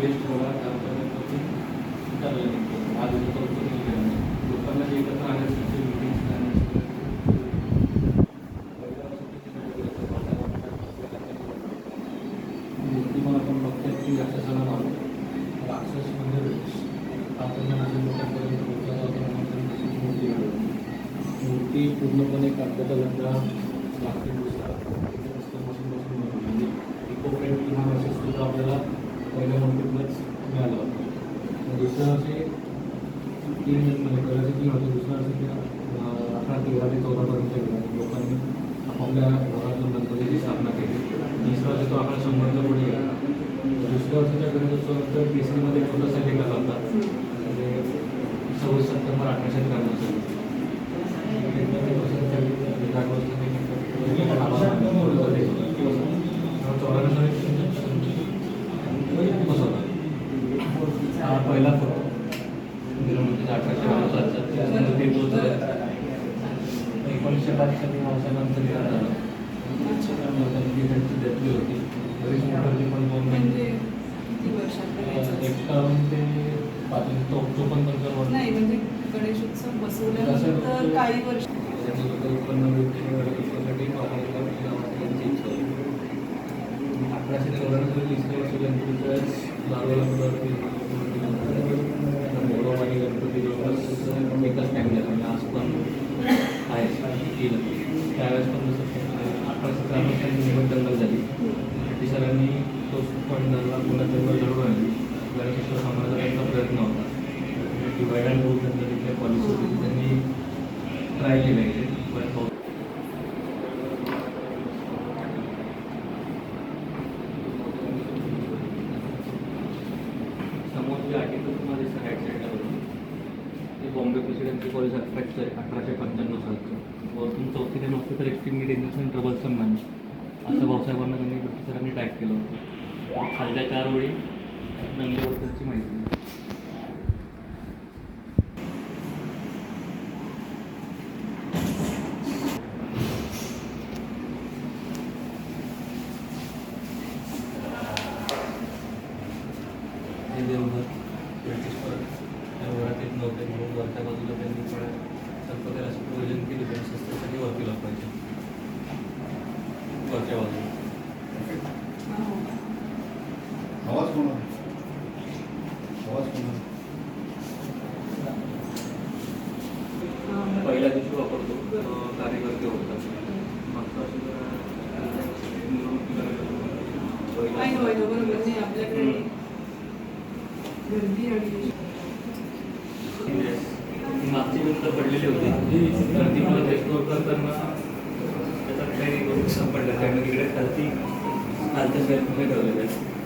Best ठेवला त्यानंतर गणपती निघतो आज लोकांना जे एकत्र आणण्यासाठी मिटिंग्स मूर्ती पण आपण बघतोय की राक्षसाला मारून राक्षस म्हणजे आपण लोकांपर्यंत आपण मूर्ती मूर्ती पूर्णपणे कागदाचा लंडा लागते बसून बसून म्हणजे इको फ्रेंडली हा मेसेज सुद्धा आपल्याला पहिल्या मूर्तीतूनच मिळालं दुसरं असे तीन म्हणजे पहिल्याचे तीन होते दुसरं असे त्या अं, अठरा तेरा ते चौदापर्यंत लोकांनी आपापल्या घरातून गणपतीची स्थापना केली. तिसरा असे तो आपला शंभरचा पुढे गेला. दुसऱ्या वर्षाच्या गणेशोत्सवानंतर केसरीमध्ये छोटासा लेखा होता. म्हणजे सव्वीस सप्टेंबर अठराशे त्र्याण्णव साली पहिला फोटो. म्हणजे अठराशे. एकोणीसशे पाच साली मावसानंतर निघाला झाला. त्यांची त्यांची डेथली होती. बरीच मोठी पण दोन म्हणजे एकावन्न ते पाच पण त्यांचा नाही म्हणजे गणेशोत्सव बसवल्यानंतर काही वर्ष उत्पन्न अठराशे चौऱ्याण्णव वर्षी गणपतीच्या केलं त्यावेळेस पण जसं अं, अठराशे ग्रामस्थांची निवड दंगल झाली. ब्रिटिशरांनी तो पॉईंट धरला पुन्हा दंगल घडवून आणली गणकिशोर समाजाचा प्रयत्न होता. डिवाईड अँड रूल जनरलीच्या पॉलिसी होती. त्यांनी ट्राय केले पण समोर जे आहे तो तुम्हाला साईड साईडला बॉम्बे प्रेसिडेन्सी कॉलेज अट्रॅक्टचं आहे अठराशे पंच्याण्णव सालचं. वरतून चौथी ते नव्हते तर एक्स्ट्रीमली डेंजरस अँड ट्रबल्सम नाही असं भाऊसाहेबांना त्यांनी सरांनी टाईप केलं होतं. खालच्या चार वेळी दंगेबद्दलची माहिती. देवघर ब्रिटिश देवघर व्यवहारात नव्हते म्हणून वरच्या बाजूला त्यांनी संपत्तीला असं प्रयोजन केलं त्यांनी शस्त्रासाठी वरती लपवायचे वरच्या बाजूला. आवाज कोण आवाज कोण पहिल्या दिवशी वापरतो कार्यकर्ते होतात. बरोबर. नाही आपल्याकडे गर्दी आणि मागची भिंत पडलेली होती. तर ती मला रेस्टोर करताना त्याचा काही गोष्टी सापडल्या त्यामुळे तिकडे खालती खालच्या सेल्फमध्ये ठेवलेल्या आहेत